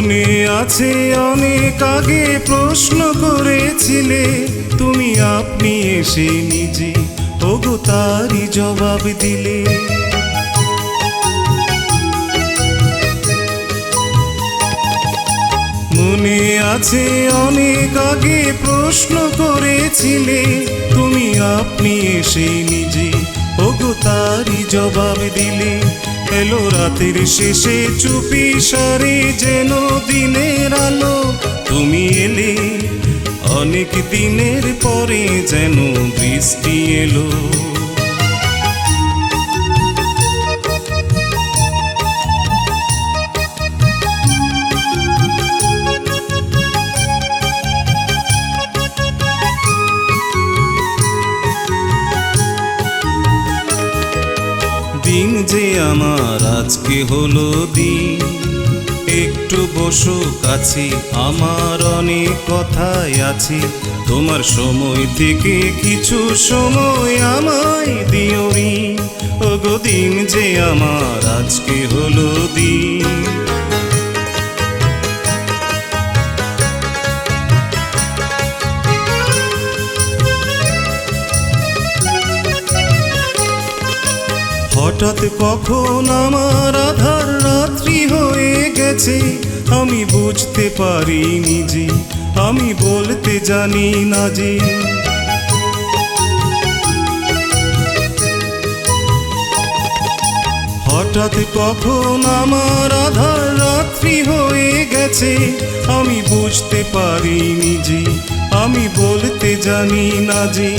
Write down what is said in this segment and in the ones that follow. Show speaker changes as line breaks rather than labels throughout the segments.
মনে আছে অনেক আগে প্রশ্ন করেছিলে, তুমি আপনি এসে নিজে ওগো তারই জবাব দিলে। মনে আছে অনেক আগে প্রশ্ন করেছিলে, তুমি আপনি এসে নিজে তারই জবাব দিলে। এলো রাতের শেষে চুপি সারে যেন দিনের আলো। তুমি এলে, অনেক দিনের পরে যেন বৃষ্টি এলো। দিন যে আমার আজকে হলো দিন। একটু বসো কাছে, আমার অনেক কথাই আছে। তোমার সময় থেকে কিছু সময় আমায় দিও ঋণ ওগো দিন যে আমার আজকে হলো দিন। হঠাৎ কখন আমার আধার রাত্রি হয়ে গেছে, আমি বুঝতে পারিনি যে, আমি বলতে জানি না যে। হঠাৎ কখন আমার আধার রাত্রি হয়ে গেছে, আমি বুঝতে পারিনি যে, আমি বলতে জানি না যে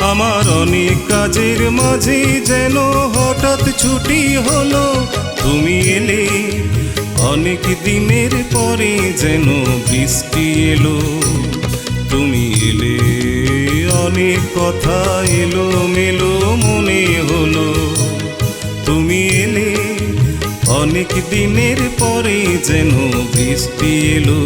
আমার অনেক কাজের মাঝে যেন হঠাৎ ছুটি হলো, তুমি এলে। অনেক দিনের পরে যেন বৃষ্টি এলো, তুমি এলে। অনেক কথা এলো মেলো মনে হলো, তুমি এলে। অনেক দিনের পরে যেন বৃষ্টি এলো।